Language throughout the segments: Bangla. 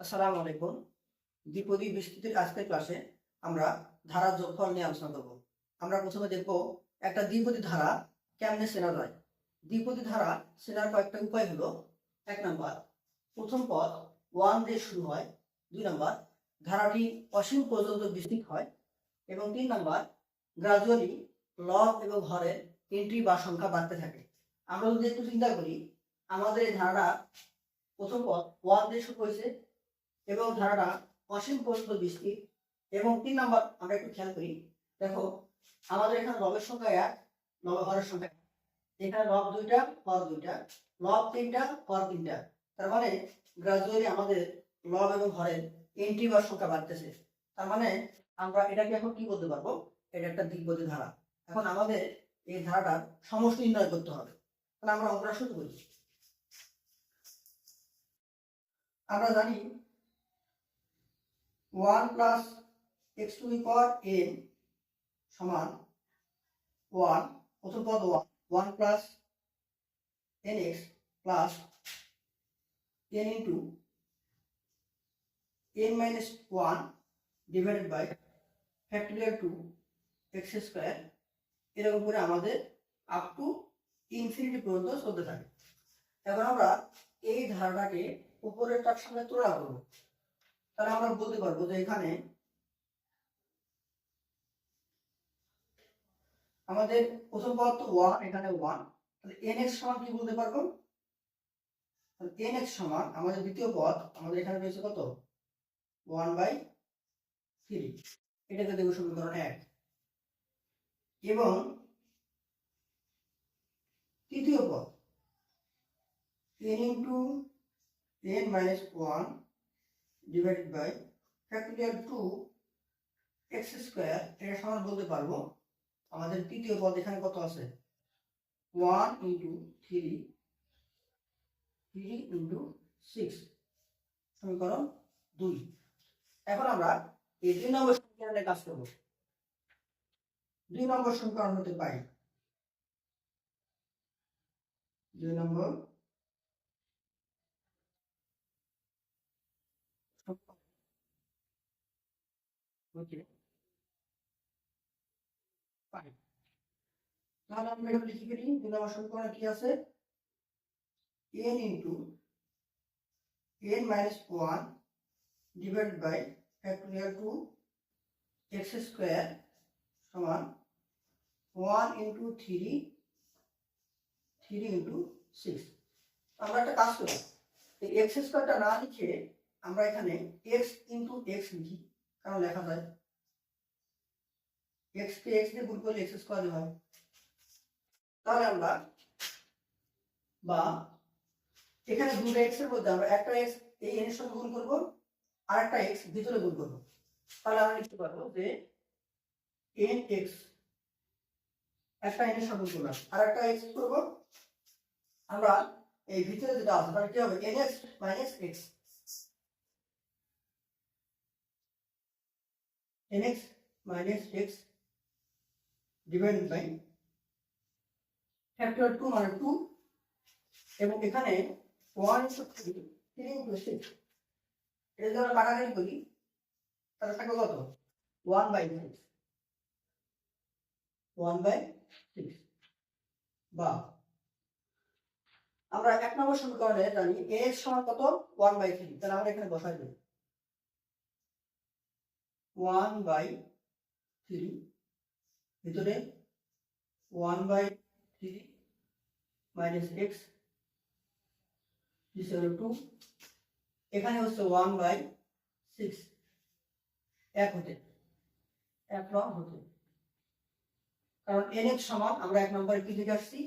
আসসালামু আলাইকুম। দ্বিপদী বিস্তৃতির আজকের ক্লাসে আমরা ধারার যোগফল নিয়ে আলোচনা করব। আমরা প্রথমে দেখব একটা দ্বিপদী ধারা কেমনে চেনা যায়। দ্বিপদী ধারা চেনার কয়েকটা উপায় হলো, এক নম্বর, প্রথম পদ ওয়ান দিয়ে শুরু হয়। দুই নম্বর, ধারাটি অসীম পর্যন্ত বিস্তৃত হয়। এবং তিন নম্বর গ্রাজুয়ালি লব এবং হরের এন্ট্রি বা সংখ্যা বাড়তে থাকে। আমরা যদি একটু চিন্তা করি, আমাদের এই ধারাটা প্রথম পদ ওয়ান দিয়ে শুরু হয়েছে এবং ধারাটা অসীম পর্যন্ত বিস্তৃত এবং তিন নম্বর আমরা একটু খেয়াল করি, দেখো আমাদের এখানে লবের সংখ্যা এক, লবের হরের সংখ্যা এখানে লব দুইটা, হর দুইটা, লব তিনটা, হর তিনটা। তার মানে গ্রাজুয়ালি আমাদের লব এবং হরের এন্ট্রি বা সংখ্যা বাড়তেছে। তার মানে আমরা এটাকে এখন কি বলতে পারব? এটা একটা দ্বিপদী ধারা। এখন আমাদের এই ধারাটার সমষ্টি নির্ণয় করতে হবে। তাহলে আমরা অঙ্কটা শুরু করি। আমরা জানি one plus x two power n সমান ওয়ান, প্রথম পদ one one plus n x plus n into n minus one divided by factorial two x square এরকম করে আমাদের আপ টু ইনফিনিটি পর্যন্ত চলতে থাকে। এখন আমরা এই ধারণাকে উপরেরটার সঙ্গে তুলনা করব তাহলে আমরা বলতে পারব যে এখানে আমাদের প্রথম পদ তো ওয়ান, এখানে ওয়ান। তাহলে এন এক্স সমান কি বলতে পারব? এন এক্স সমান আমাদের দ্বিতীয় পদ, আমাদের এখানে রয়েছে কত? One by three. এটাকে দেবো সমীকরণ এক। এবং তৃতীয় পদ, n into n minus one divided by factorial two x square এটা সমান বলতে পারব। আমাদের তৃতীয় পদ এখানে কত আছে? One into three three into six সমীকরণ দুই। এখন আমরা এই দুই নম্বর সমীকরণে কাজ করব। দুই নম্বর সমীকরণ হতে পাই দুই নম্বর তাহলে আমরা এটা লিখে দুই নম্বর সমীকরণে কি আছে। n into n minus one divide by factorial two x square সমান one into three three into six আমরা একটা কাজ করি, এই এক্স স্কোয়ারটা না লিখে আমরা এখানে এক্স ইন্টু এক্স লিখি। কারণ লেখা যায় এক্স কে এক্স দিয়ে গুণ করলে এক্স স্কোয়ার হয়। তাহলে আমরা বা এখানে দুটো এক্সের মধ্যে আমরা একটা এক্স এই এর সঙ্গে গুণ করব আর একটা এক্স ভিতরে গুণ করব। তাহলে আমরা লিখতে পারব যে এন এক্স একটা এন এর সঙ্গে গুণ করলাম আর একটা এক্স করব। আমরা এই ভিতরে যেটা আছে, তাহলে কি হবে? N x minus x nx minus x divided by factor 2 মানে 2 এবং এখানে 1 into 3 3 into 6 এটা যদি আমরা করি, তাহলে থাকবে কত? 1 by 6 1 by 6 বা আমরা এক নম্বর সমীকরণে জানি x সমান কত? 1 by 3 তাহলে আমরা এখানে বসাই দেব। ওয়ান বাই থ্রি ভিতরে one by three minus x two এখানে হচ্ছে ওয়ান বাই সিক্স এক হতে, এক রং হতে। কারণ এন এক্স সমান আমরা এক নম্বরে কি লিখে আসছি?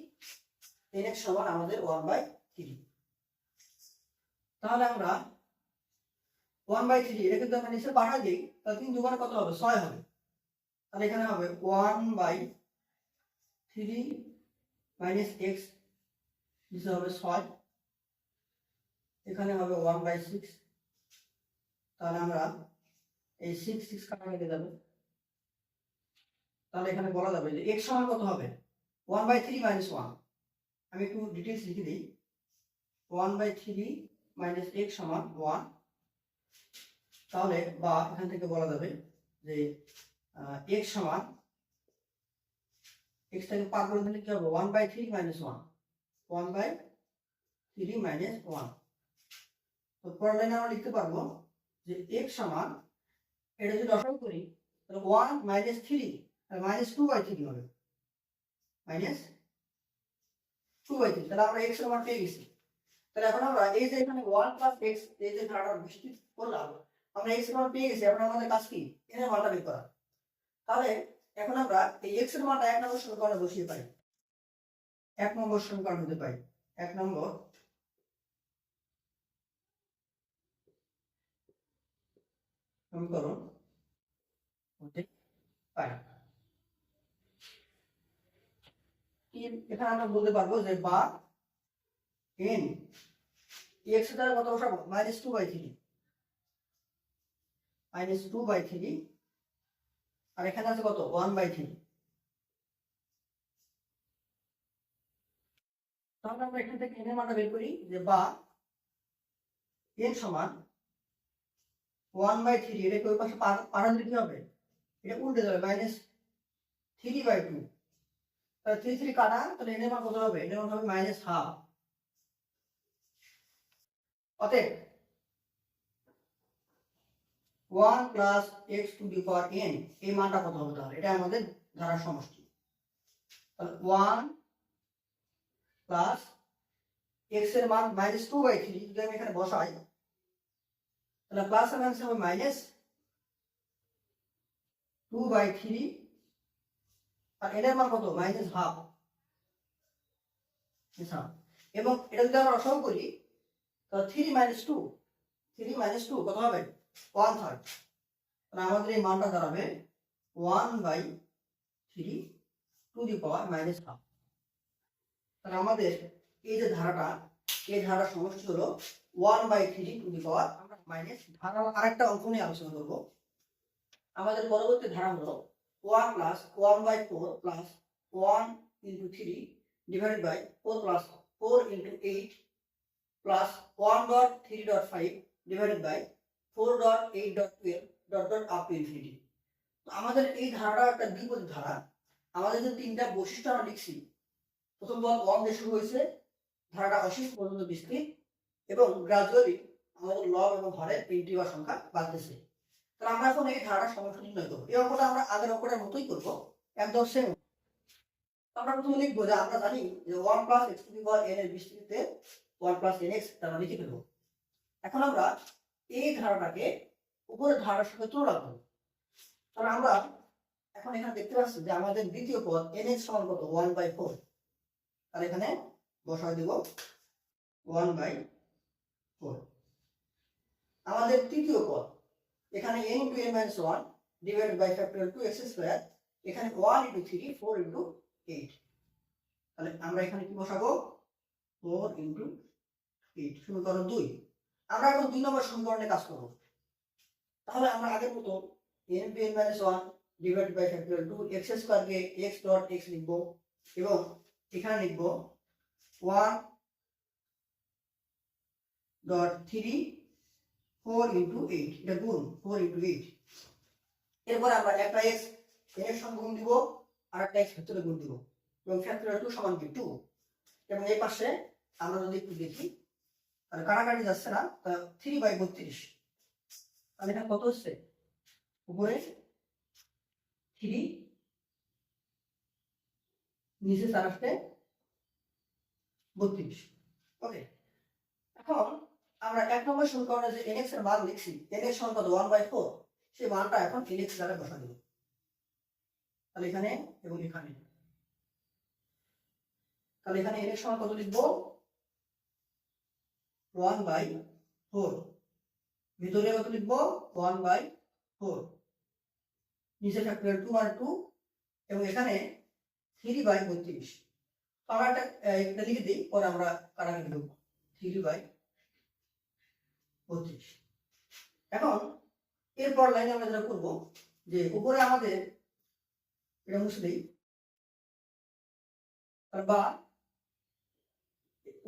এন এক্স সমান আমাদের ওয়ান বাই থ্রি তাহলে আমরা ওয়ান বাই থ্রি এটা কিন্তু আমরা নিচে পাঠা দিই। তাহলে তিন দুবার কত হবে? ছয় হবে। তাহলে এখানে হবে one by three minus x নিচে হবে ছয়। এখানে হবে ওয়ান বাই সিক্স তাহলে আমরা এই সিক্স সিক্স কাটা কেটে যাবে তাহলে এখানে বলা যাবে যে এক্স সমান কত হবে? One by three minus one আমি একটু ডিটেলস লিখে দিই। One by three minus x সমান ওয়ান তাহলে বা এখান থেকে বলা যাবে যে এক্স সমান এক্স থেকে পার করে দিলে কি হবে? One by three minus one one by three minus one তো পরের লাইনে আমরা লিখতে পারব যে এক্স সমান, এটা যদি দশম করি, তাহলে one minus three minus two by three হবে। মাইনাস টু বাই থ্রি তাহলে আমরা এক্সের মান পেয়ে গেছি। তাহলে এখন আমরা এই যে এখানে ওয়ান প্লাস এক্স এই যে ধারাটা বৃষ্টি করলাম আমরা এক্সের মান পেয়ে গেছি, এখন আমাদের কাজ কি? এর মানটা বের করা। তাহলে এখন আমরা এই এক্সের মানটা এক নম্বর সমীকরণে বসিয়ে পাই। এক নম্বর সমীকরণ হতে পাই। এক নম্বর সমীকরণ হতে পারি। এখানে আমরা বলতে পারব যে বা এন এক্স দ্বারা কত বসাবো? Minus two by three minus two by three আর এখানে আছে কত? ওয়ান বাই থ্রি তাহলে আমরা এখান থেকে এনের মানটা বের করি, যে বা এন সমান ওয়ান বাই থ্রি এটাকে ওই পাশে পাঠা দিলে কি হবে? এটা উল্টে যাবে মাইনাস থ্রি বাই টু তাহলে থ্রি থ্রি কাটা তাহলে এনের মান কত হবে? এনের মান হবে মাইনাস হাফ অতএব one plus x to the power n, এই মানটা কত হবে? এটা আমাদের ধারার সমষ্টি। ওয়ান প্লাস এক্সের মান মাইনাস টু বাই থ্রি, যদি আমি এখানে বসাই, তাহলে প্লাস এর মান হবে মাইনাস টু বাই থ্রি, আর এন এর মান কত? Minus half. এবং এটা যদি আমরা অসম করি, তাহলে three minus two, three minus two কত হবে? ওয়ান থার্ড তাহলে আমাদের এই মানটা দাঁড়াবে one by three to the power minus half তাহলে আমাদের এই যে ধারাটা, এই ধারার সমষ্টি হলো one by three to the power minus ধারার আরেকটা অঙ্ক নিয়ে আলোচনা করব। আমাদের পরবর্তী ধারা হলো one plus one by four plus one into three divided by four plus four into eight plus one dot three dot five divided by আমাদের এই ধারাটা একটা দ্বিপদী ধারা। আমাদের যে তিনটা বৈশিষ্ট্য আমরা লিখছি, প্রথম বল ওয়ান দিয়ে হয়েছে, ধারাটা অসীম পর্যন্ত বিস্তৃত, এবং গ্রাজুয়ালি আমাদের লব এবং হরের তিনটি বা সংখ্যা বাড়তেছে। তাহলে আমরা এখন এই ধারার সমস্যা নির্ণয় করব। এই অঙ্কটা আমরা আগের অঙ্কটার মতোই করব, একদম সেম আমরা প্রথমে লিখব যে আমরা জানি যে one plus x to the power n এর বিস্তৃতিতে ওয়ান প্লাস এন এক্স তারা লিখে ফেলব এখন আমরা এই ধারাটাকে উপরের ধারার সাথে তুলনা করব কারণ আমরা এখন এখানে দেখতে পাচ্ছি যে আমাদের দ্বিতীয় পদ এন এক্স সমান কত? ওয়ান বাই ফোর তাহলে এখানে বসায় দেব ওয়ান বাই ফোর আমাদের তৃতীয় পদ, এখানে n into n minus one divided by factorial two x square এখানে one into three four into eight তাহলে আমরা এখানে কি বসাবো? ফোর ইন্টু এইট সমীকরণ দুই। আমরা এখন দুই নম্বর সমীকরণে কাজ করব। তাহলে আমরা আগের মতো n two n minus one divided by factorial two x স্কোয়ারকে এক্স ডট এক্স লিখব এবং এখানে লিখব one dot three four into eight এটা গুণ ফোর ইন্টু এইট এরপরে আমরা একটা এক্স এন এর সঙ্গে গুণ দিব আর একটা এক্স ভেতরে গুণ দিব। এবং ফ্যাক্টরিয়াল টু সমান কি? টু এবং এই পাশে আমরা যদি একটু দেখি তাহলে কাটাকাটি যাচ্ছে না থ্রি বাই বত্রিশ। তাহলে এটা কত হচ্ছে? উপরে থ্রি নিচে চার আসতে বত্রিশ। ওকে এখন আমরা এক নম্বর সমীকরণে যে এনএক্স এর মান লিখছি এনএক্স সমান কত? ওয়ান বাই ফোর সেই মানটা এখন এনএক্স দ্বারা বসা দেব তাহলে এখানে এবং এখানে। তাহলে এখানে এনএক্স সমান কত লিখব? ওয়ান বাই ফোর ভিতরে কত লিখব? ওয়ান বাই ফোর নিচে ফ্যাক্টরিয়াল টু আর টু এবং এখানে থ্রি বাই বত্রিশ। আমরা একটা এটা লিখে দিই, পরে আমরা কাটাকাটি করব থ্রি বাই বত্রিশ। এখন, এরপর লাইনে আমরা যেটা করব, যে উপরে আমাদের এটা মুছে দিই। বা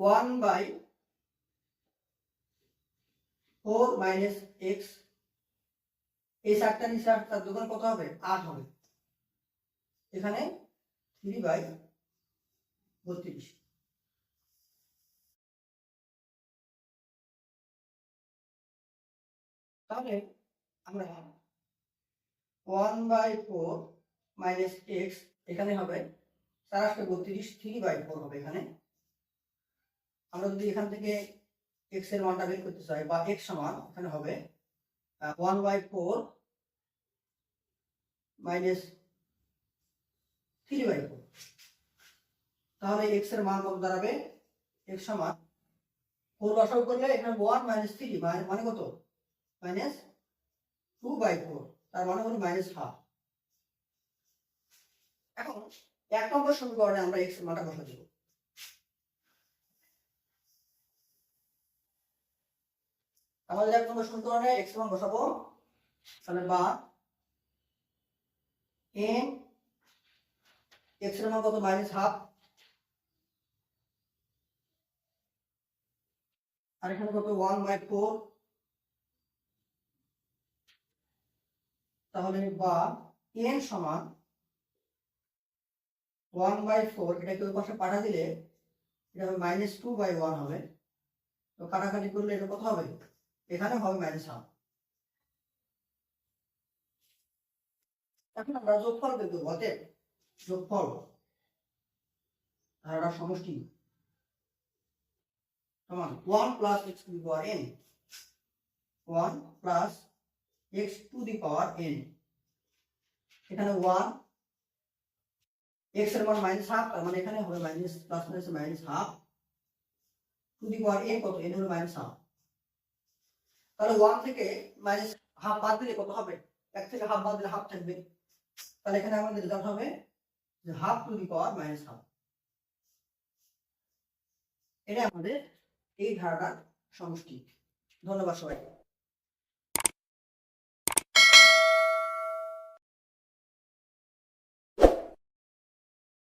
one by four minus x, এই চারটা নিচে তার দোকান কত হবে? আট হবে। এখানে থ্রি বাই বত্রিশ। তাহলে আমরা one by four minus x এখানে হবে, চার বত্রিশ, থ্রি বাই ফোর হবে এখানে। আমরা যদি এখান থেকে এক্সের মানটা বের করতে চাই বা এক্স সমান এখানে হবে one by four minus three by four তাহলে এক্সের মান কত দাঁড়াবে? এক্স সমান ফোর বসাও করলে এখানে ওয়ান মাইনাস থ্রি মানে কত? মাইনাস টু বাই ফোর তার মানে হলো মাইনাস হাফ এখন এক নম্বর সমীকরণে আমরা এক্সের মানটা বসা দেব আমাদের এক নম্বর সমীকরণে এক্স মান বসাবো। তাহলে বা এন এক্সের মান কত? মাইনাস হাফ আর এখানে কত? ওয়ান বাই ফোর তাহলে বা এন সমান ওয়ান বাই ফোর এটাকে ওই পাশে পাঠা দিলে এটা হবে মাইনাস টু বাই ওয়ান হবে। তো কাটাকাটি করলে এটা কত হবে? এখানে হবে মাইনাস হাফ এখন আমরা যোগফল বের অতএব যোগফল ধারার সমষ্টি। সমান one plus x to the power n one plus x to the power n এখানে ওয়ান এক্সের মান মাইনাস হাফ তার মানে এখানে হবে minus plus minus minus half to the power কত? এন হলো মাইনাস হাফ তাহলে ওয়ান থেকে মাইনাস হাফ বাদ দিলে কত হবে? এক থেকে হাফ বাদ দিলে হাফ থাকবে। তাহলে এখানে আমাদের রেজাল্ট হবে যে half to the power minus half এটা আমাদের এই ধারাটার সমষ্টি। ধন্যবাদ সবাইকে।